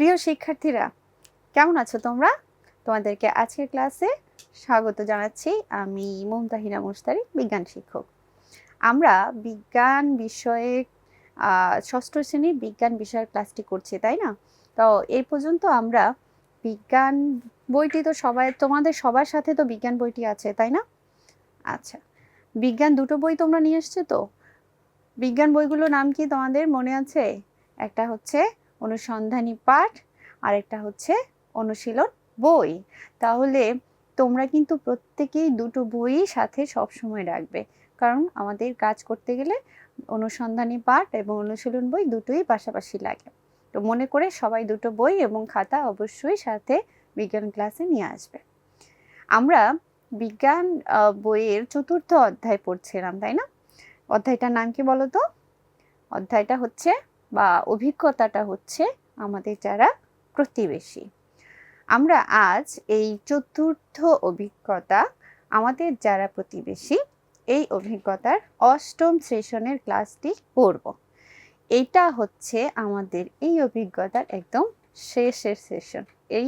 প্রিয় শিক্ষার্থীরা, কেমন আছো তোমরা? তোমাদেরকে আজকের ক্লাসে স্বাগত জানাচ্ছি আমি মমতাহিনা মুস্তারি বিজ্ঞান শিক্ষক। আমরা বিজ্ঞান বিষয়ে ষষ্ঠ শ্রেণির বিজ্ঞান বিষয়ের ক্লাসটি করছি, তাই না? তো এই পর্যন্ত আমরা বিজ্ঞান বইটি তো সবাই, তোমাদের সবার সাথে তো বিজ্ঞান বইটি আছে, তাই না? আচ্ছা বিজ্ঞান দুটো বই তোমরা নিয়ে এসছো তো? বিজ্ঞান বইগুলোর নাম কি তোমাদের মনে আছে? একটা হচ্ছে অনুসন্ধানী পাঠ আর একটা হচ্ছে অনুশীলন বই। তাহলে তোমরা কিন্তু প্রত্যেকেই দুটো বই সাথে সব সময় রাখবে। কারণ আমাদের কাজ করতে গেলে অনুসন্ধানী পাঠ এবং অনুশীলন বই দুটোই পাশাপাশি লাগে। তো মনে করে সবাই দুটো বই এবং খাতা অবশ্যই সাথে বিজ্ঞান ক্লাসে নিয়ে আসবে। আমরা বিজ্ঞান বইয়ের চতুর্থ অধ্যায় পড়ছিলাম, তাই না? অধ্যায়টার নাম কি বলো তো অধ্যায়টা হচ্ছে বা অভিজ্ঞতাটা হচ্ছে আমাদের যারা প্রতিবেশী। আমরা আজ এই চতুর্থ অভিজ্ঞতা আমাদের যারা প্রতিবেশী, এই অভিজ্ঞতার অষ্টম সেশনের ক্লাসটি পড়ব। এইটা হচ্ছে আমাদের এই অভিজ্ঞতার একদম শেষের সেশন। এই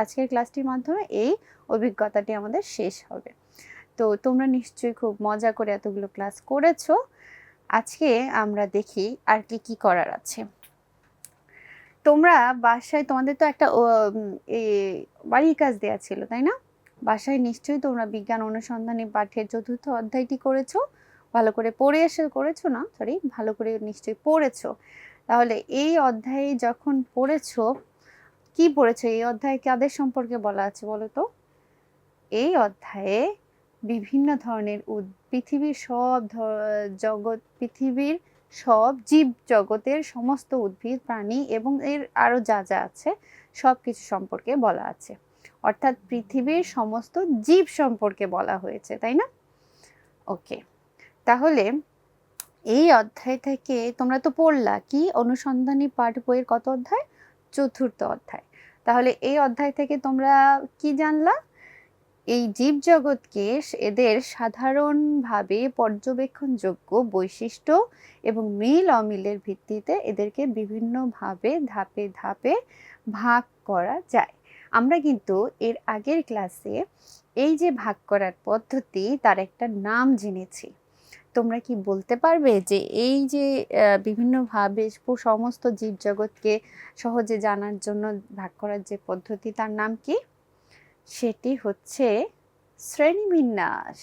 আজকের ক্লাসটির মাধ্যমে এই অভিজ্ঞতাটি আমাদের শেষ হবে। তো তোমরা নিশ্চয়ই খুব মজা করে এতগুলো ক্লাস করেছ। আজকে আমরা দেখি আর কি কি করার আছে। তোমরা বাসায়, তোমাদের তো একটা বাড়ির কাজ দেয়া ছিল, তাই না? বাসায় নিশ্চয়ই তোমরা বিজ্ঞান অনুসন্ধানী পাঠের চতুর্থ অধ্যায়টি করেছ। ভালো করে পড়ে এসে, করেছ না? সরি ভালো করে নিশ্চয়ই পড়েছো। তাহলে এই অধ্যায়ে যখন পড়েছো, কি পড়েছো? এই অধ্যায়ে কাদের সম্পর্কে বলা আছে বলো তো? এই অধ্যায়ে বিভিন্ন ধরনের পৃথিবীর সব জগৎ, পৃথিবীর সব জীব জগতের সমস্ত উদ্ভিদ, প্রাণী এবং এর আরও যা যা আছে সব কিছু সম্পর্কে বলা আছে। অর্থাৎ পৃথিবীর সমস্ত জীব সম্পর্কে বলা হয়েছে, তাই না? ওকে, তাহলে এই অধ্যায় থেকে তোমরা তো পড়লা, কি অনুসন্ধানী পাঠ বইয়ের কত অধ্যায়? চতুর্থ অধ্যায়। তাহলে এই অধ্যায় থেকে তোমরা কি জানলা? এই জীবজগৎকে এদের সাধারণভাবে পর্যবেক্ষণযোগ্য বৈশিষ্ট্য এবং মিল অমিলের ভিত্তিতে এদেরকে বিভিন্নভাবে ধাপে ধাপে ভাগ করা যায়। আমরা কিন্তু এর আগের ক্লাসে এই যে ভাগ করার পদ্ধতি, তার একটা নাম জেনেছি। তোমরা কি বলতে পারবে যে এই যে বিভিন্নভাবে সমস্ত জীবজগৎকে সহজে জানার জন্য ভাগ করার যে পদ্ধতি, তার নাম কি? সেটি হচ্ছে শ্রেণীবিন্যাস।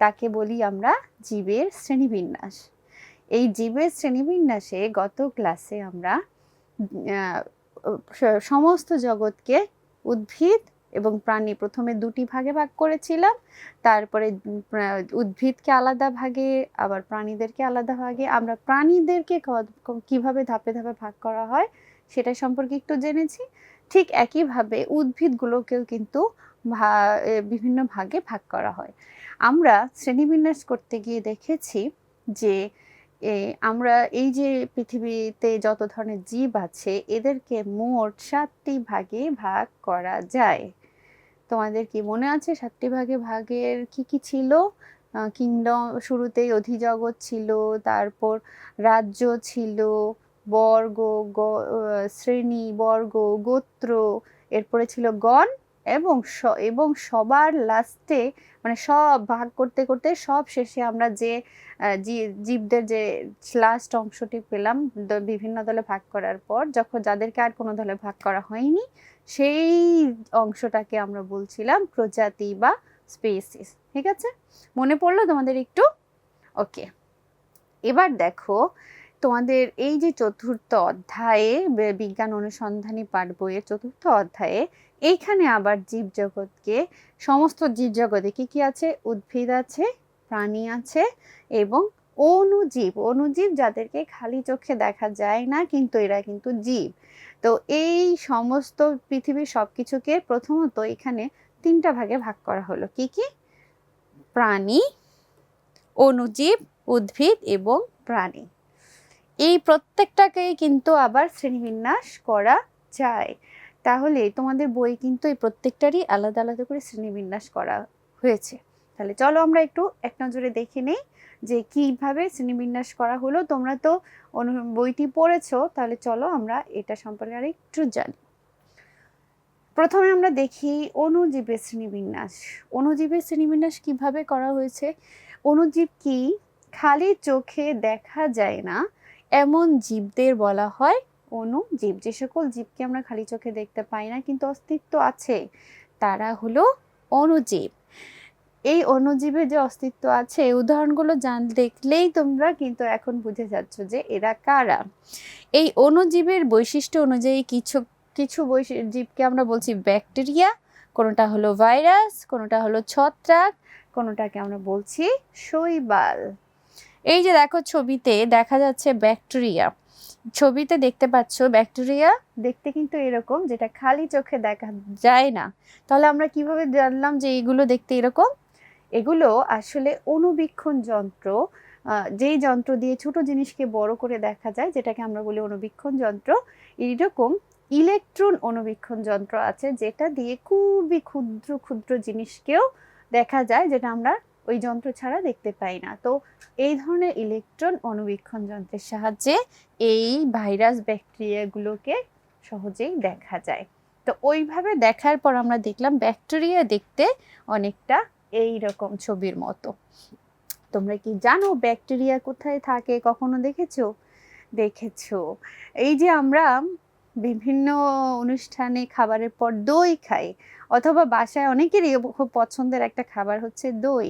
তাকে বলি আমরা জীবের শ্রেণীবিন্যাস। এই জীবের শ্রেণীবিন্যাসে গত ক্লাসে আমরা সমস্ত জগৎকে উদ্ভিদ এবং প্রাণী প্রথমে দুটি ভাগে ভাগ করেছিলাম। তারপরে উদ্ভিদকে আলাদা ভাগে, আবার প্রাণীদেরকে আলাদা ভাগে। আমরা প্রাণীদেরকে কীভাবে ধাপে ধাপে ভাগ করা হয় সেটা সম্পর্কে একটু জেনেছি। ঠিক একইভাবে উদ্ভিদগুলোকেও কিন্তু বিভিন্ন ভাগে ভাগ করা হয়। আমরা শ্রেণীবিন্যাস করতে গিয়ে দেখেছি যে আমরা এই যে পৃথিবীতে যত ধরনের জীব আছে, এদেরকে মোট সাতটি ভাগে ভাগ করা যায়। তোমাদের কি মনে আছে সাতটি ভাগে ভাগের কি কি ছিল? কিংডম, শুরুতেই অধিজগৎ ছিল, তারপর রাজ্য ছিল বর্গ শ্রেণি, বর্গ, গোত্র, এরপরে ছিল গণ এবং এবং সবার লাস্টে মানে সব ভাগ করতে করতে সব শেষে আমরা যে জীবদের যে লাস্ট অংশটি পেলাম বিভিন্ন দলে ভাগ করার পর, যখন যাদেরকে আর কোনো দলে ভাগ করা হয়নি, সেই অংশটাকে আমরা বলছিলাম প্রজাতি বা স্পেসিস ঠিক আছে? মনে পড়ল তোমাদের একটু? ওকে এবার দেখো তোমাদের এই যে চতুর্থ অধ্যায়ে বিজ্ঞান অনুসন্ধানী পাঠ বইয়ের চতুর্থ অধ্যায়ে, এইখানে আবার জীবজগৎকে, সমস্ত জীবজগতে কি কি আছে? উদ্ভিদ আছে, প্রাণী আছে এবং অণুজীব অণুজীব যাদেরকে খালি চোখে দেখা যায় না, কিন্তু এরা কিন্তু জীব। তো এই সমস্ত পৃথিবীর সব কিছুকে প্রথমত এখানে তিনটা ভাগে ভাগ করা হলো। কি কি? প্রাণী অণুজীব উদ্ভিদ এবং প্রাণী। এই প্রত্যেকটাকেই কিন্তু আবার শ্রেণীবিন্যাস করা যায়। তাহলে তোমাদের বই কিন্তু এই প্রত্যেকটারই আলাদা আলাদা করে শ্রেণীবিন্যাস করা হয়েছে। তাহলে চলো আমরা একটু এক নজরে দেখে নেই যে কীভাবে শ্রেণীবিন্যাস করা হলো। তোমরা তো অনু- বইটি পড়েছো, তাহলে চলো আমরা এটা সম্পর্কে আর একটু জানি। প্রথমে আমরা দেখি অণুজীবের শ্রেণীবিন্যাস। অণুজীবের শ্রেণীবিন্যাস কীভাবে করা হয়েছে? অণুজীব কি খালি চোখে দেখা যায় না এমন জীবদের বলা হয় অণুজীব যে সকল জীবকে আমরা খালি চোখে দেখতে পাই না, কিন্তু অস্তিত্ব আছে, তারা হলো অণুজীব এই অণুজীবের যে অস্তিত্ব আছে, এই উদাহরণগুলো জান, দেখলেই তোমরা কিন্তু এখন বুঝে যাচ্ছ যে এরা কারা। এই অণুজীবের বৈশিষ্ট্য অনুযায়ী কিছু কিছু জীবকে আমরা বলছি ব্যাকটেরিয়া, কোনোটা হলো ভাইরাস, কোনোটা হলো ছত্রাক, কোনোটাকে আমরা বলছি শৈবাল। এই যে দেখো ছবিতে দেখা যাচ্ছে ব্যাকটেরিয়া। ছবিতে দেখতে পাচ্ছ ব্যাকটেরিয়া দেখতে কিন্তু এরকম, যেটা খালি চোখে দেখা যায় না। তাহলে আমরা কীভাবে জানলাম যে এগুলো দেখতে এরকম? এগুলো আসলে অনুবীক্ষণ যন্ত্র যেই যন্ত্র দিয়ে ছোট জিনিসকে বড় করে দেখা যায়, যেটাকে আমরা বলি অনুবীক্ষণ যন্ত্র। এইরকম ইলেকট্রন অণুবীক্ষণ যন্ত্র আছে, যেটা দিয়ে খুবই ক্ষুদ্র ক্ষুদ্র জিনিসকেও দেখা যায়, যেটা আমরা ওই যন্ত্র ছাড়া দেখতে পাই না। তো এই ধরনের ইলেকট্রন অণুবীক্ষণ যন্ত্রের সাহায্যে এই ভাইরাস ব্যাকটেরিয়াগুলোকে সহজেই দেখা যায়। তো ওইভাবে দেখার পর আমরা দেখলাম ব্যাকটেরিয়া দেখতে অনেকটা এই রকম ছবির মতো। তোমরা কি জানো ব্যাকটেরিয়া কোথায় থাকে? কখনো দেখেছ? দেখেছ। এই যে আমরা বিভিন্ন অনুষ্ঠানে খাবারের পর দই খাই, অথবা বাসায় অনেকেরই খুব পছন্দের একটা খাবার হচ্ছে দই।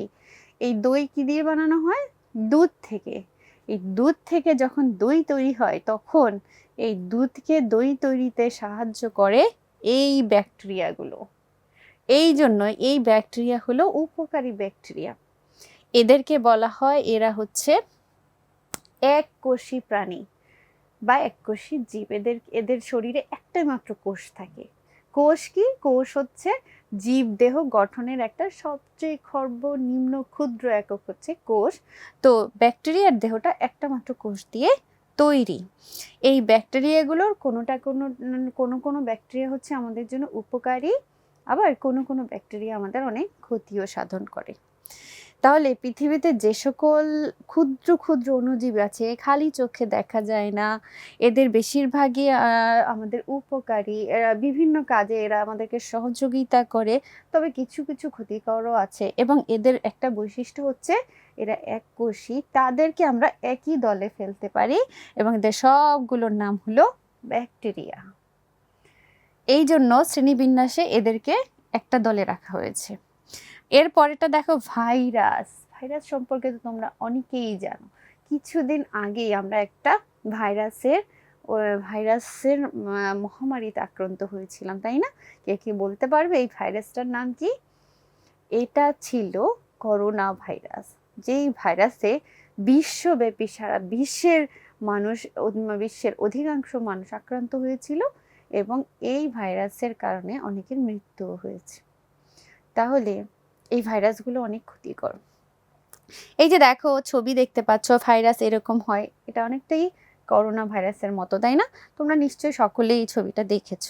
এই দই কি দিয়ে বানানো হয়? দুধ থেকে। এই দুধ থেকে যখন দই তৈরি হয়, তখন এই দুধকে দই তৈরিতে সাহায্য করে এই ব্যাকটেরিয়াগুলো। এই জন্য এই ব্যাকটেরিয়া হলো উপকারী ব্যাকটেরিয়া। এদেরকে বলা হয়, এরা হচ্ছে এককোষী প্রাণী বা এককোষী জীব। এদের এদের শরীরে একটাই মাত্র কোষ থাকে। কোষ কি? কোষ হচ্ছে জীব দেহ গঠনের একটা সবচেয়ে সর্বনিম্ন ক্ষুদ্র একক হচ্ছে কোষ। তো ব্যাকটেরিয়ার দেহটা একটা মাত্র কোষ দিয়ে তৈরি। এই ব্যাকটেরিয়াগুলোর কোনোটা কোনো কোনো কোনো ব্যাকটেরিয়া হচ্ছে আমাদের জন্য উপকারী, আবার কোনো কোনো ব্যাকটেরিয়া আমাদের অনেক ক্ষতিও সাধন করে। তাহলে পৃথিবীতে যে সকল ক্ষুদ্র ক্ষুদ্র অণুজীব আছে খালি চোখে দেখা যায় না। এদের বেশিরভাগই আমাদের উপকারী। এরা বিভিন্ন কাজে এরা আমাদেরকে সহযোগিতা করে, তবে কিছু কিছু ক্ষতিকরও আছে। এবং এদের একটা বৈশিষ্ট্য হচ্ছে, এরা এক এককোষী। তাদেরকে আমরা একই দলে ফেলতে পারি এবং এদের সবগুলোর নাম হলো ব্যাকটেরিয়া। এই জন্য শ্রেণীবিন্যাসে এদেরকে একটা দলে রাখা হয়েছে। এর পরেরটা দেখো ভাইরাস। ভাইরাস সম্পর্কে তো তোমরা অনেকেই জানো। কিছুদিন আগেই আমরা একটা ভাইরাসের ভাইরাসের মহামারীতে আক্রান্ত হয়েছিলাম, তাই না? কে কি বলতে পারবে? এই ভাইরাসটার নাম কি? এটা ছিল করোনা ভাইরাস। যেই ভাইরাসে বিশ্বব্যাপী সারা বিশ্বের মানুষ বিশ্বের অধিকাংশ মানুষ আক্রান্ত হয়েছিল এবং এই ভাইরাসের কারণে অনেকের মৃত্যুও হয়েছে। তাহলে এই ভাইরাসগুলো অনেক ক্ষতিকর। এই যে দেখো, ছবি দেখতে পাচ্ছ, ভাইরাস এরকম হয়। এটা অনেকটাই করোনা ভাইরাসের মতো, তাই না? তোমরা নিশ্চয়ই সকলেই এই ছবিটা দেখেছ।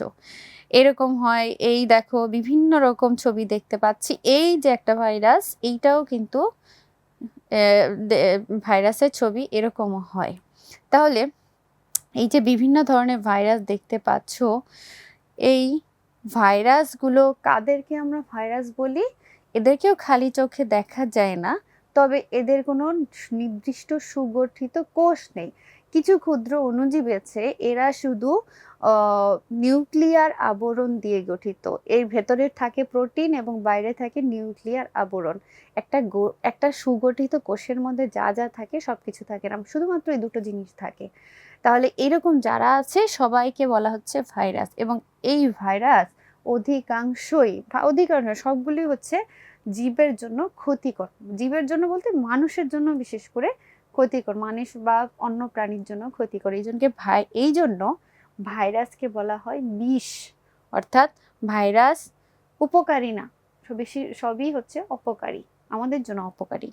এরকম হয়, এই দেখো, বিভিন্ন রকম ছবি দেখতে পাচ্ছি। এই যে একটা ভাইরাস, এইটাও কিন্তু ভাইরাসের ছবি এরকমও হয়। তাহলে, এই যে বিভিন্ন ধরনের ভাইরাস দেখতে পাচ্ছ, এই ভাইরাসগুলো কাদেরকে আমরা ভাইরাস বলি? এদেরকেও খালি চোখে দেখা যায় না, তবে এদের কোনো নির্দিষ্ট সুগঠিত কোষ নেই। কিছু ক্ষুদ্র অণুজীব আছে, এরা শুধু নিউক্লিয়ার আবরণ দিয়ে গঠিত। এর ভেতরে থাকে প্রোটিন এবং বাইরে থাকে নিউক্লিয়ার আবরণ। একটা একটা সুগঠিত কোষের মধ্যে যা যা থাকে সব কিছু থাকে না, শুধুমাত্র এই দুটো জিনিস থাকে। তাহলে এরকম যারা আছে, সবাইকে বলা হচ্ছে ভাইরাস এবং এই ভাইরাস অধিকাংশই ভা- অধিকাংশ সবগুলি হচ্ছে জীবের জন্য ক্ষতিকর। জীবের জন্য বলতে মানুষের জন্য বিশেষ করে ক্ষতিকর, মানুষ বা অন্য প্রাণীর জন্য ক্ষতিকর। এই জন্যকে ভাই, এই জন্য ভাইরাসকে বলা হয় বিষ। অর্থাৎ ভাইরাস উপকারী না বেশি, সবই হচ্ছে অপকারী, আমাদের জন্য অপকারী।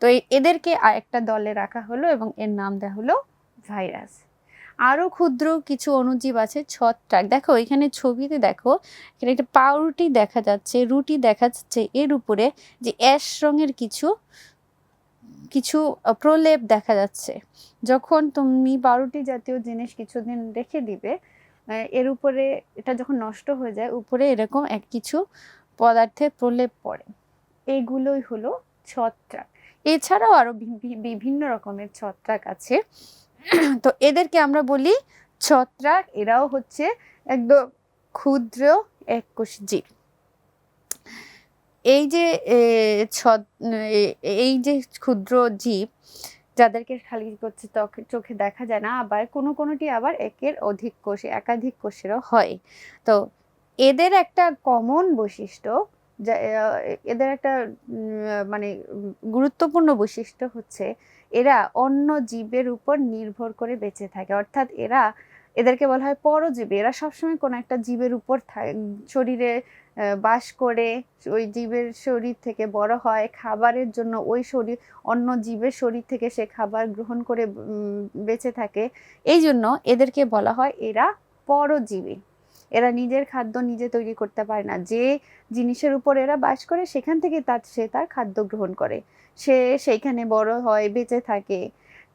তো এদেরকে একটা দলে রাখা হলো এবং এর নাম দেওয়া হলো ভাইরাস। আরও ক্ষুদ্র কিছু অণুজীব আছে, ছত্রাক। দেখো, এখানে ছবিতে দেখো, এখানে একটা পাউরুটি দেখা যাচ্ছে, রুটি দেখা যাচ্ছে। এর উপরে যে অ্যাশ রঙের কিছু কিছু প্রলেপ দেখা যাচ্ছে। যখন তুমি পাউরুটি জাতীয় জিনিস কিছুদিন রেখে দিবে এর উপরে এটা যখন নষ্ট হয়ে যায়, উপরে এরকম এক কিছু পদার্থে প্রলেপ পড়ে। এইগুলোই হলো ছত্রাক। এছাড়াও আরও বিভিন্ন রকমের ছত্রাক আছে। তো এদেরকে আমরা বলি ছত্রাক এরাও হচ্ছে একদম ক্ষুদ্র এককোষ জীব এই যে এই যে ক্ষুদ্র জীব, যাদেরকে খালি ত্বকে- চোখে দেখা যায় না, আবার কোনো কোনোটি আবার একের অধিক কোষে, একাধিক কোষেরও হয়। তো এদের একটা কমন বৈশিষ্ট্য, যা এদের একটা মানে গুরুত্বপূর্ণ বৈশিষ্ট্য হচ্ছে এরা অন্য জীবের উপর নির্ভর করে বেঁচে থাকে। অর্থাৎ এরা, এদেরকে বলা হয় পরজীবী। এরা সবসময় কোনো একটা জীবের উপর শরীরে বাস করে, ওই জীবের শরীর থেকে বড় হয়, খাবারের জন্য ওই শরীর, অন্য জীবের শরীর থেকে সে খাবার গ্রহণ করে বেঁচে থাকে। এই জন্য এদেরকে বলা হয় এরা পরজীবী। এরা নিজের খাদ্য নিজে তৈরি করতে পারে না। যে জিনিসের উপর এরা বাস করে, সেখান থেকে তার, সে তার খাদ্য গ্রহণ করে। সে সেইখানে বড় হয়, বেঁচে থাকে।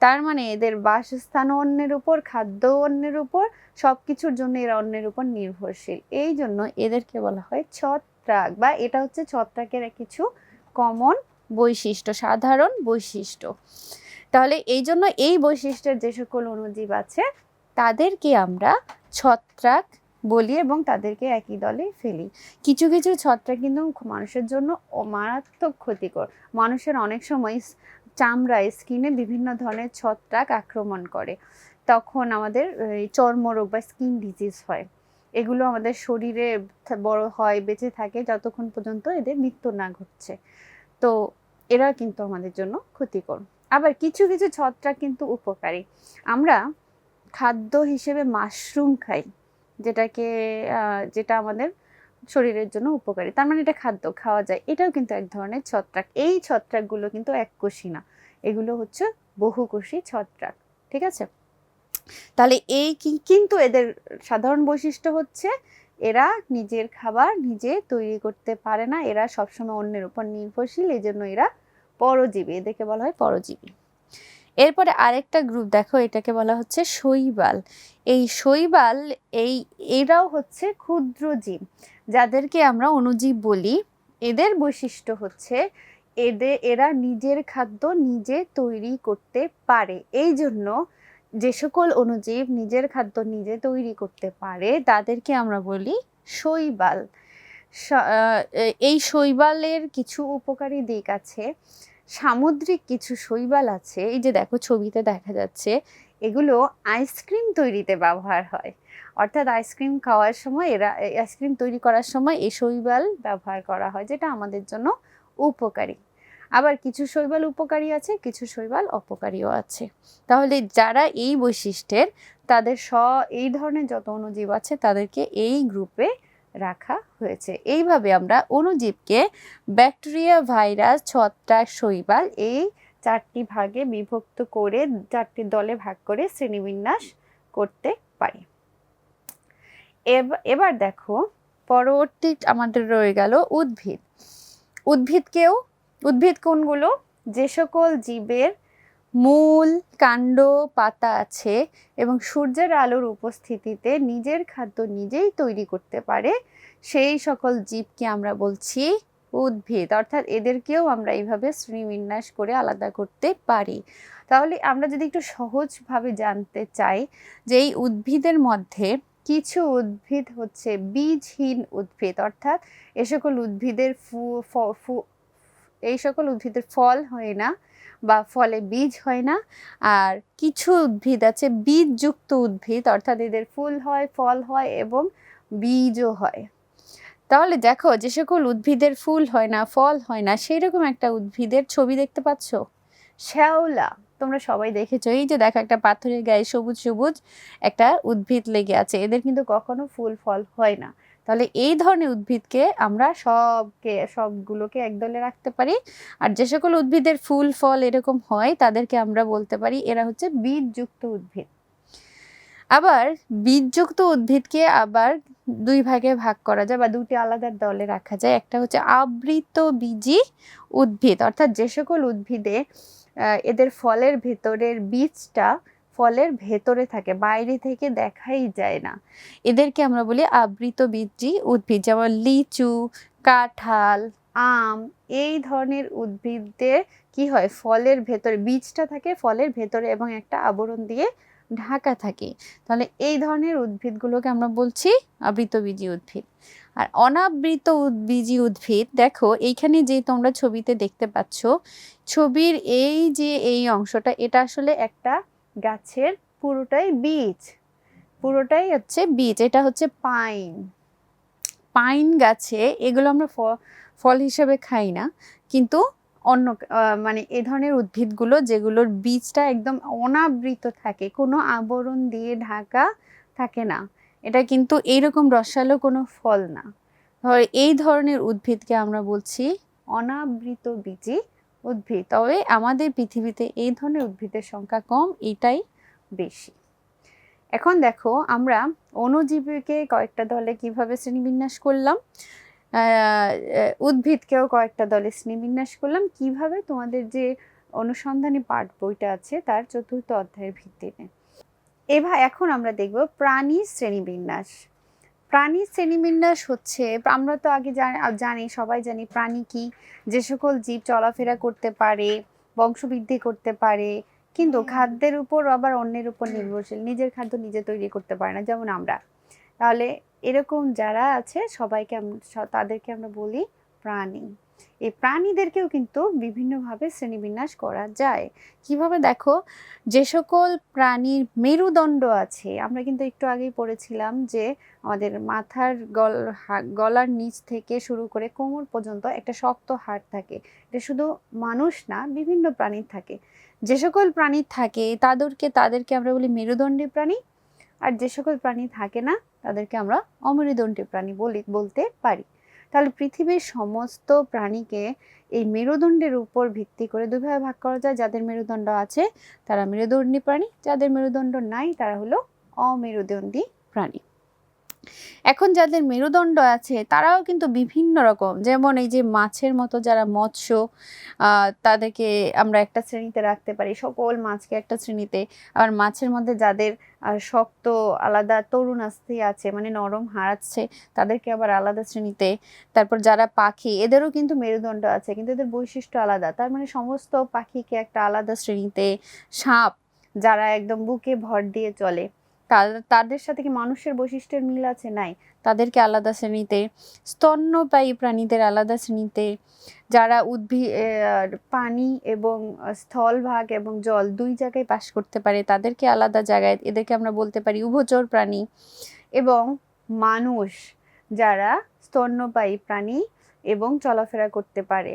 তার মানে এদের বাসস্থান অন্যের উপর, খাদ্য অন্যের উপর সব কিছুর জন্য এরা অন্যের উপর নির্ভরশীল। এই জন্য এদেরকে বলা হয় ছত্রাক বা এটা হচ্ছে ছত্রাকের কিছু কমন বৈশিষ্ট্য, সাধারণ বৈশিষ্ট্য। তাহলে এই জন্য এই বৈশিষ্ট্যের যে সকল অণুজীব আছে, তাদেরকে আমরা ছত্রাক বলি এবং তাদেরকে একই দলে ফেলি। কিছু কিছু ছত্রাক কিন্তু মানুষের জন্য মারাত্মক ক্ষতিকর। মানুষের অনেক সময় চামড়ায় স্কিনে বিভিন্ন ধরনের ছত্রাক আক্রমণ করে। তখন আমাদের চর্মরোগ বা স্কিন ডিজিজ হয়। এগুলো আমাদের শরীরে বড় হয়, বেঁচে থাকে যতক্ষণ পর্যন্ত এদের মৃত্যু না ঘটছে। তো এরা কিন্তু আমাদের জন্য ক্ষতিকর। আবার কিছু কিছু ছত্রাক কিন্তু উপকারী। আমরা খাদ্য হিসেবে মাশরুম খাই। যেটাকে যেটা আমাদের শরীরের জন্য উপকারী। তার মানে এটা খাদ্য, খাওয়া যায়। এটাও কিন্তু এক ধরনের ছত্রাক। এই ছত্রাকগুলো কিন্তু এককোষী না। এগুলো হচ্ছে বহুকোষী ছত্রাক। ঠিক আছে? তাহলে এই কিন্তু এদের সাধারণ বৈশিষ্ট্য হচ্ছে এরা নিজের খাবার নিজে তৈরি করতে পারে না। এরা সবসময় অন্যের উপর নির্ভরশীল। এই জন্য এরা পরজীবী। এদেরকে বলা হয় পরজীবী। এরপরে আরেকটা গ্রুপ দেখো এটাকে বলা হচ্ছে শৈবাল। এই শৈবাল, এই, এরাও হচ্ছে ক্ষুদ্র জীব। যাদেরকে আমরা অণুজীব বলি, এদের বৈশিষ্ট্য হচ্ছে এদের এরা নিজের খাদ্য নিজে তৈরি করতে পারে। এই জন্য যে সকল অণুজীব নিজের খাদ্য নিজে তৈরি করতে পারে, তাদেরকে আমরা বলি শৈবাল। এই শৈবালের কিছু উপকারী দিক আছে। সামুদ্রিক কিছু শৈবাল আছে, এই যে দেখো ছবিতে দেখা যাচ্ছে, এগুলো আইসক্রিম তৈরিতে ব্যবহার হয়। অর্থাৎ আইসক্রিম খাওয়ার সময় এরা আইসক্রিম তৈরি করার সময় এই শৈবাল ব্যবহার করা হয়, যেটা আমাদের জন্য উপকারী। আবার কিছু শৈবাল উপকারী আছে, কিছু শৈবাল অপকারীও আছে। তাহলে যারা এই বৈশিষ্ট্যের, তাদের স, এই ধরনের যত অণুজীব আছে, তাদেরকে এই গ্রুপে রাখা হয়েছে। এইভাবে আমরা অণুজীবকে ব্যাকটেরিয়া, ভাইরাস, ছত্রাক, শৈবাল এই চারটি ভাগে বিভক্ত করে চারটি দলে ভাগ করে শ্রেণীবিন্যাস করতে পারি। এব- এবার দেখো, পরবর্তী আমাদের রয়ে গেল উদ্ভিদ। উদ্ভিদকেও, উদ্ভিদ কোনগুলো? যে সকল জীবের মূল, কাণ্ড, পাতা আছে এবং সূর্যের আলোর উপস্থিতিতে নিজের খাদ্য নিজেই তৈরি করতে পারে। সেই সকল জীবকে আমরা বলছি উদ্ভিদ। অর্থাৎ এদেরকেও আমরা এইভাবে শ্রেণীবিন্যাস করে আলাদা করতে পারি। তাহলে আমরা যদি একটু সহজভাবে জানতে চাই যে এই উদ্ভিদের মধ্যে কিছু উদ্ভিদ হচ্ছে বীজহীন উদ্ভিদ। অর্থাৎ এ সকল উদ্ভিদের ফু, এই সকল উদ্ভিদের ফল হয় না। বা ফলে বীজ হয় না। আর কিছু উদ্ভিদ আছে, বীজযুক্ত উদ্ভিদ, অর্থাৎ এদের ফুল হয়, ফল হয় এবং বীজও হয়। তাহলে দেখো, যে সকল উদ্ভিদের ফুল হয় না, ফল হয় না সেই রকম একটা উদ্ভিদের ছবি দেখতে পাচ্ছ? শ্যাওলা, তোমরা সবাই দেখেছ। এই যে দেখো, একটা পাথরের গায়ে সবুজ সবুজ একটা উদ্ভিদ লেগে আছে। এদের কিন্তু কখনো ফুল, ফল হয় না। তাহলে এই ধরনের উদ্ভিদকে আমরা সবকে, সবগুলোকে একদলে রাখতে পারি। আর যে সকল উদ্ভিদের ফুল, ফল এরকম হয়, তাদেরকে আমরা বলতে পারি এরা হচ্ছে বীজযুক্ত উদ্ভিদ। আবার বীজযুক্ত উদ্ভিদকে আবার দুই ভাগে ভাগ করা যায় বা দুটি আলাদা দলে রাখা যায়। একটা হচ্ছে আবৃত বীজি উদ্ভিদ, অর্থাৎ যে সকল উদ্ভিদে এদের ফলের ভেতরের বীজটা ফলের ভেতরে থাকে, বাইরে থেকে দেখাই যায় না। এদেরকে আমরা বলি আবৃত বীজি উদ্ভিদ, যেমন লিচু, কাঁঠাল, আম, এই ধরনের উদ্ভিদদের কি হয়? ফলের ভেতরে, বীজটা থাকে ফলের ভেতরে এবং একটা আবরণ দিয়ে ঢাকা থাকে। তাহলে এই ধরনের উদ্ভিদগুলোকে আমরা বলছি আবৃতবীজী উদ্ভিদ। আর অনাবৃত উদ্বীজী উদ্ভিদ, দেখো, এইখানে যে তোমরা ছবিতে দেখতে পাচ্ছ, ছবির এই যে এই অংশটা, এটা আসলে একটা গাছের পুরোটাই বীজ। পুরোটাই হচ্ছে বীজ, এটা হচ্ছে পাইন। পাইন গাছে এগুলো আমরা ফল হিসেবে খাই না, কিন্তু অন্য মানে এ ধরনের উদ্ভিদগুলো যেগুলোর বীজটা একদম অনাবৃত থাকে, কোনো আবরণ দিয়ে ঢাকা থাকে না, এটা কিন্তু এইরকম রসালো কোনো ফল না। ধর, এই ধরনের উদ্ভিদকে আমরা বলছি অনাবৃত বীজী উদ্ভিদ। তবে আমাদের পৃথিবীতে এই ধরনের উদ্ভিদের সংখ্যা কম, এটাই বেশি। এখন দেখো, আমরা অণুজীবীকে কয়েকটা দলে কীভাবে শ্রেণীবিন্যাস করলাম? উদ্ভিদকেও কয়েকটা দলে শ্রেণীবিন্যাস করলাম। কীভাবে তোমাদের যে অনুসন্ধানী পাঠ বইটা আছে, তার চতুর্থ অধ্যায়ের ভিত্তিতে। এবার এখন আমরা দেখব প্রাণী শ্রেণীবিন্যাস। প্রাণী শ্রেণীবিন্যাস হচ্ছে আমরা তো আগে জানি জানি সবাই জানি প্রাণী কি যে সকল জীব চলাফেরা করতে পারে বংশবৃদ্ধি করতে পারে কিন্তু খাদ্যের উপর আবার অন্যের উপর নির্ভরশীল নিজের খাদ্য নিজে তৈরি করতে পারে না যেমন আমরা। তাহলে এরকম যারা আছে সবাইকে তাদেরকে আমরা বলি প্রাণী। এই প্রাণীদেরকেও কিন্তু বিভিন্নভাবে শ্রেণীবিন্যাস করা যায়। কীভাবে দেখো? যে সকল প্রাণীর মেরুদণ্ড আছে, আমরা কিন্তু একটু আগেই পড়েছিলাম যে আমাদের মাথার গল গলার নিচ থেকে শুরু করে কোমর পর্যন্ত একটা শক্ত হাড় থাকে। এটা শুধু মানুষ না, বিভিন্ন প্রাণীর থাকে। যে সকল প্রাণীর থাকে, তাদেরকে তাদেরকে আমরা বলি মেরুদণ্ডী প্রাণী। আর যে সকল প্রাণী থাকে না, তাদেরকে আমরা অমেরুদণ্ডী প্রাণী বলি, বলতে পারি। তাহলে পৃথিবীর সমস্ত প্রাণীকে এই মেরুদণ্ডের উপর ভিত্তি করে দুইভাবে ভাগ করা যায়। যাদের মেরুদণ্ড আছে, তারা মেরুদণ্ডী প্রাণী, যাদের মেরুদণ্ড নাই, তারা হলো অমেরুদণ্ডী প্রাণী। এখন যাদের মেরুদণ্ড আছে, তারাও কিন্তু বিভিন্ন রকম। যেমন এই যে মাছের মতো যারা মৎস্য তাদেরকে আমরা একটা শ্রেণীতে রাখতে পারি, সকল মাছকে একটা শ্রেণীতে। আর মাছের মধ্যে যাদের শক্ত আলাদা তরুণ আস্থি আছে মানে নরম হাড় আছে, তাদেরকে আবার আলাদা শ্রেণীতে। তারপর যারা পাখি, এদেরও কিন্তু মেরুদণ্ড আছে, কিন্তু এদের বৈশিষ্ট্য আলাদা। তার মানে সমস্ত পাখিকে একটা আলাদা শ্রেণীতে সাপ, যারা একদম বুকে ভর দিয়ে চলে। তাদের সাথে কি মানুষের বৈশিষ্ট্যের মিল আছে? নাই। তাদেরকে আলাদা শ্রেণীতে, স্তন্যপায়ী প্রাণীদের আলাদা শ্রেণীতে, যারা উদ্ভিদ পানি এবং স্থলভাগ এবং জল দুই জায়গায় বাস করতে পারে, তাদেরকে আলাদা জায়গায়, এদেরকে আমরা বলতে পারি উভচর প্রাণী এবং মানুষ যারা স্তন্যপায়ী প্রাণী এবং চলাফেরা করতে পারে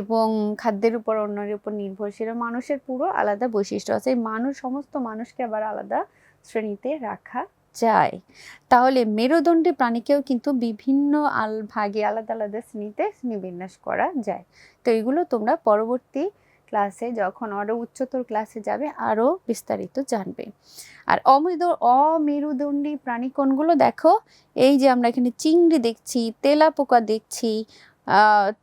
এবং খাদ্যের উপর, অন্যের উপর নির্ভরশীল। মানুষের পুরো আলাদা বৈশিষ্ট্য আছে। এই মানুষ, সমস্ত মানুষকে আবার আলাদা শ্রেণীতে রাখা যায়। তাহলে মেরুদণ্ডী প্রাণীকেও কিন্তু বিভিন্ন আল, ভাগে আলাদা আলাদা শ্রেণীতে শ্রেণীবিন্যাস করা যায়। তো এগুলো তোমরা পরবর্তী ক্লাসে যখন আরও উচ্চতর ক্লাসে যাবে আরও বিস্তারিত জানবে। আর অমেরু অমেরুদণ্ডী প্রাণী কোনগুলো দেখো? এই যে আমরা এখানে চিংড়ি দেখছি, তেলাপোকা দেখছি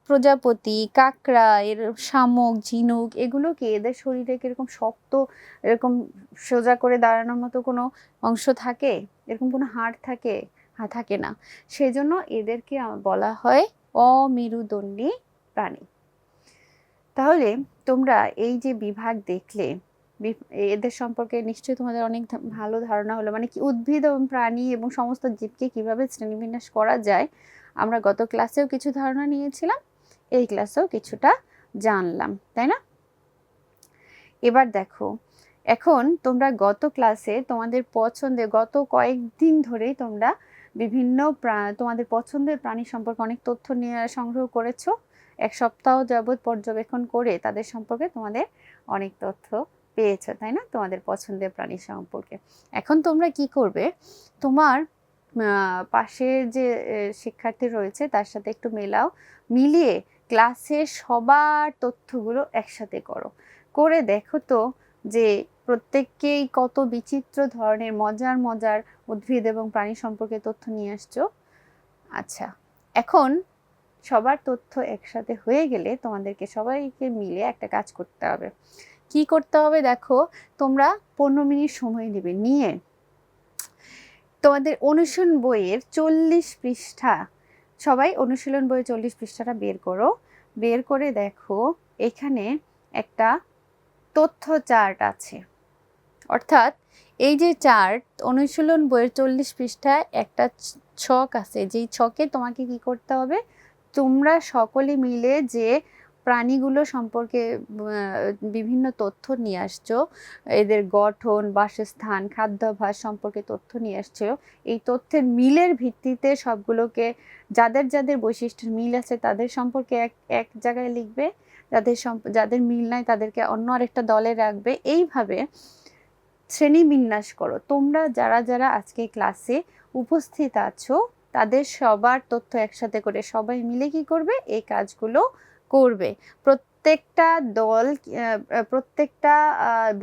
প্রজাপতি, কাঁকড়া, এর শামুক, ঝিনুক এগুলো কি এদের শরীরে কীরকম শক্ত, এরকম সোজা করে দাঁড়ানোর মতো কোনো অংশ থাকে? এরকম কোনো হাড় থাকে? থাকে না। সেই জন্য এদেরকে বলা হয় অমেরুদণ্ডী প্রাণী। তাহলে তোমরা এই যে বিভাগ দেখলে এদের সম্পর্কে নিশ্চয়ই তোমাদের অনেক ভালো ধারণা হলো। মানে কি উদ্ভিদ এবং প্রাণী এবং সমস্ত জীবকে কীভাবে শ্রেণীবিন্যাস করা যায় আমরা গত ক্লাসেও কিছু ধারণা নিয়েছিলাম, এই ক্লাসেও কিছুটা জানলাম, তাই না? এবার দেখো, এখন তোমরা গত ক্লাসে তোমাদের পছন্দের গত কয়েকদিন ধরেই তোমরা বিভিন্ন তোমাদের পছন্দের প্রাণী সম্পর্কে অনেক তথ্য নিয়ে সংগ্রহ করেছ। এক সপ্তাহ যাবৎ পর্যবেক্ষণ করে তাদের সম্পর্কে তোমাদের অনেক তথ্য পেয়েছ, তাই না? তোমাদের পছন্দের প্রাণী সম্পর্কে। এখন তোমরা কি করবে? তোমার পাশে যে শিক্ষার্থী রয়েছে, তার সাথে একটু মেলাও। মিলিয়ে ক্লাসের সবার তথ্যগুলো একসাথে করো। করে দেখো তো যে, প্রত্যেককেই কত বিচিত্র ধরনের মজার মজার উদ্ভিদ এবং প্রাণী সম্পর্কে তথ্য নিয়ে আসছো। আচ্ছা এখন সবার তথ্য একসাথে হয়ে গেলে তোমাদেরকে সবাইকে মিলে একটা কাজ করতে হবে। কি করতে হবে দেখো, তোমরা পনেরো মিনিট সময় নেবে নিয়ে তোমাদের অনুশীলন বইয়ের চল্লিশ পৃষ্ঠা। সবাই অনুশীলন বইয়ের চল্লিশ পৃষ্ঠাটা বের করো। বের করে দেখো, এখানে একটা তথ্য চার্ট আছে। অর্থাৎ এই যে চার্ট, অনুশীলন বইয়ের চল্লিশ পৃষ্ঠায় একটা ছক আছে। যেই ছকে তোমাকে কি করতে হবে? তোমরা সকলে মিলে যে প্রাণীগুলো সম্পর্কে বিভিন্ন তথ্য নিয়ে আসছো। এদের গঠন, বাসস্থান, খাদ্যাভ্যাস সম্পর্কে তথ্য নিয়ে আসছো। এই তথ্যের মিলের ভিত্তিতে সবগুলোকে যাদের যাদের বৈশিষ্ট্যের মিল আছে তাদের সম্পর্কে এক এক জায়গায় লিখবে। যাদের যাদের মিল নাই তাদেরকে অন্য আরেকটা দলে রাখবে। এইভাবে শ্রেণি বিন্যাস করো। তোমরা যারা যারা আজকে ক্লাসে উপস্থিত আছো, তাদের সবার তথ্য একসাথে করে সবাই মিলে কি করবে? এই কাজগুলো করবে। প্রত্যেকটা দল প্রত্যেকটা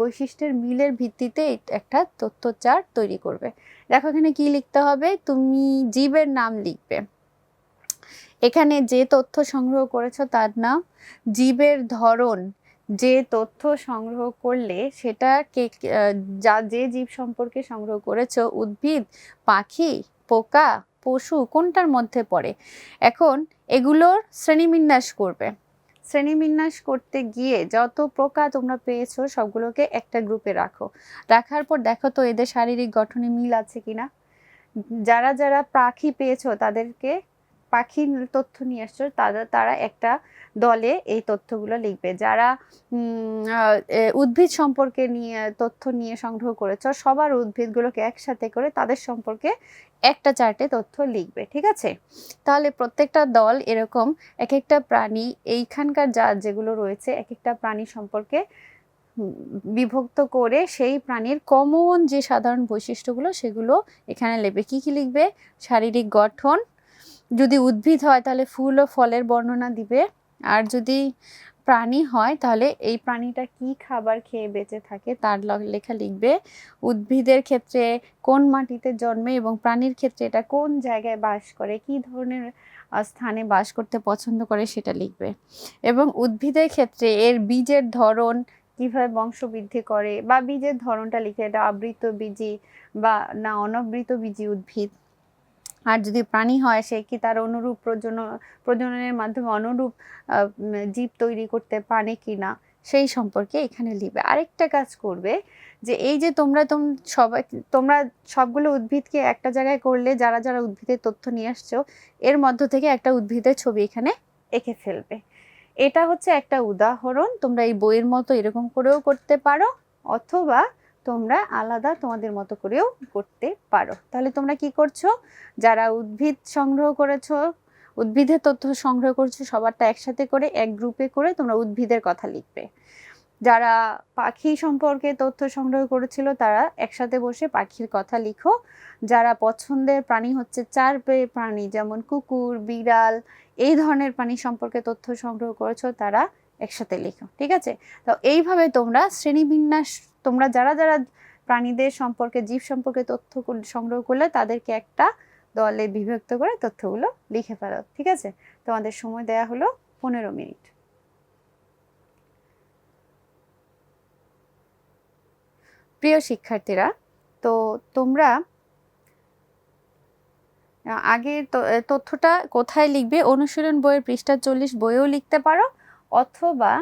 বৈশিষ্ট্যের মিলের ভিত্তিতে একটা তথ্য চার্ট তৈরি করবে। দেখো এখানে কি লিখতে হবে? তুমি জীবের নাম লিখবে। এখানে যে তথ্য সংগ্রহ করেছ তার নাম জীবের ধরন যে তথ্য সংগ্রহ করলে সেটা কে যা, যে জীব সম্পর্কে সংগ্রহ করেছ, উদ্ভিদ, পাখি, পোকা, পশু, কোনটার মধ্যে পড়ে? এখন এগুলোর শ্রেণীবিন্যাস করবে। শ্রেণীবিন্যাস করতে গিয়ে যত প্রকার তোমরা পেয়েছ সবগুলোকে একটা গ্রুপে রাখো। রাখার পর দেখো তো এদের শারীরিক গঠনে মিল আছে কিনা। যারা যারা পাখি পেয়েছ তাদেরকে পাখির তথ্য নিয়ে আসছো, তারা তারা একটা দলে এই তথ্যগুলো লিখবে। যারা উদ্ভিদ সম্পর্কে নিয়ে, তথ্য নিয়ে সংগ্রহ করেছ, সবার উদ্ভিদগুলোকে একসাথে করে তাদের সম্পর্কে একটা চার্টে তথ্য লিখবে, ঠিক আছে? তাহলে প্রত্যেকটা দল এরকম এক একটা প্রাণী, এইখানকার যা, যেগুলো রয়েছে এক একটা প্রাণী সম্পর্কে বিভক্ত করে সেই প্রাণীর কমন যে সাধারণ বৈশিষ্ট্যগুলো, সেগুলো এখানে লিখবে কি কি লিখবে? শারীরিক গঠন যদি উদ্ভিদ হয়, তাহলে ফুল ও ফলের বর্ণনা দিবে। আর যদি প্রাণী হয়, তাহলে এই প্রাণীটা কি খাবার খেয়ে বেঁচে থাকে, তার লেখা লিখবে, উদ্ভিদের ক্ষেত্রে কোন মাটিতে জন্মে এবং প্রাণীর ক্ষেত্রে এটা কোন জায়গায় বাস করে, কি ধরনের স্থানে বাস করতে পছন্দ করে সেটা লিখবে। এবং উদ্ভিদের ক্ষেত্রে এর বীজের ধরন কীভাবে বংশবৃদ্ধি করে, বা বীজের ধরনটা লিখে, এটা আবৃত বীজি বা না, অনাবৃত বীজি উদ্ভিদ। আর যদি প্রাণী হয়, সে কি তার অনুরূপ প্রজনন, প্রজননের মাধ্যমে অনুরূপ জীব তৈরি করতে পারে কি না? সেই সম্পর্কে এখানে লিখবে আরেকটা কাজ করবে যে, এই যে তোমরা তোম, সবাই, তোমরা সবগুলো উদ্ভিদকে একটা জায়গায় করলে যারা যারা উদ্ভিদের তথ্য নিয়ে আসছো, এর মধ্য থেকে একটা উদ্ভিদের ছবি এখানে এঁকে ফেলবে। এটা হচ্ছে একটা উদাহরণ। তোমরা এই বইয়ের মতো এরকম করেও করতে পারো, অথবা তোমরা আলাদা তোমাদের মতো করেও করতে পারো। তাহলে তোমরা কি করছ? যারা উদ্ভিদ সংগ্রহ করেছ, উদ্ভিদের তথ্য সংগ্রহ করছ, সবারটা একসাথে করে, এক গ্রুপে করে তোমরা উদ্ভিদের কথা লিখবে। যারা পাখি সম্পর্কে তথ্য সংগ্রহ করেছিল, তারা একসাথে বসে পাখির কথা লিখো। যারা পছন্দের প্রাণী হচ্ছে চার পেয়ে প্রাণী, যেমন কুকুর, বিড়াল, এই ধরনের প্রাণী সম্পর্কে তথ্য সংগ্রহ করেছ, তারা একসাথে লিখো, ঠিক আছে? তো এইভাবে তোমরা শ্রেণীবিন্যাস, তোমরা যারা যারা প্রাণীদের সম্পর্কে, জীব সম্পর্কে তথ্য সংগ্রহ করলে তাদেরকে একটা দলে বিভক্ত করে তথ্যগুলো লিখে ফেলো, ঠিক আছে? তোমাদের সময় দেয়া হলো পনেরো মিনিট। প্রিয় শিক্ষার্থীরা, তো তোমরা আগের তথ্যটা কোথায় লিখবে? অনুশীলন বইয়ের পৃষ্ঠা চল্লিশ বইয়েও লিখতে পারো। অথবা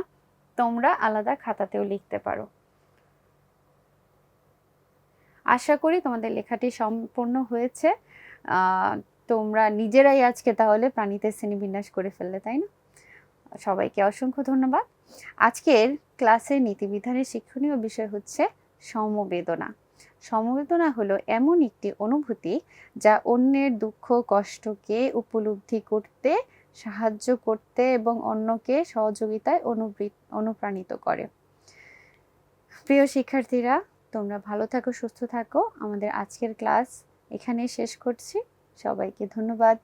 তোমরা আলাদা খাতাতেও লিখতে পারো। আশা করি তোমাদের লেখাটি সম্পূর্ণ হয়েছে। তোমরা নিজেরাই আজকে তাহলে প্রাণীদের শ্রেণীবিন্যাস করে ফেললে, তাই না? সবাইকে অসংখ্য ধন্যবাদ। আজকের ক্লাসের নীতিবিধানের শিক্ষণীয় বিষয় হচ্ছে সমবেদনা। সমবেদনা হলো এমন একটি অনুভূতি যা অন্যের দুঃখ, কষ্টকে উপলব্ধি করতে সাহায্য করতে এবং অন্যকে সহযোগিতায় অনুবৃত অনুপ্রাণিত করে। প্রিয় শিক্ষার্থীরা, তোমরা ভালো থাকো, সুস্থ থাকো। আমাদের আজকের ক্লাস এখানেই শেষ করছি। সবাইকে ধন্যবাদ।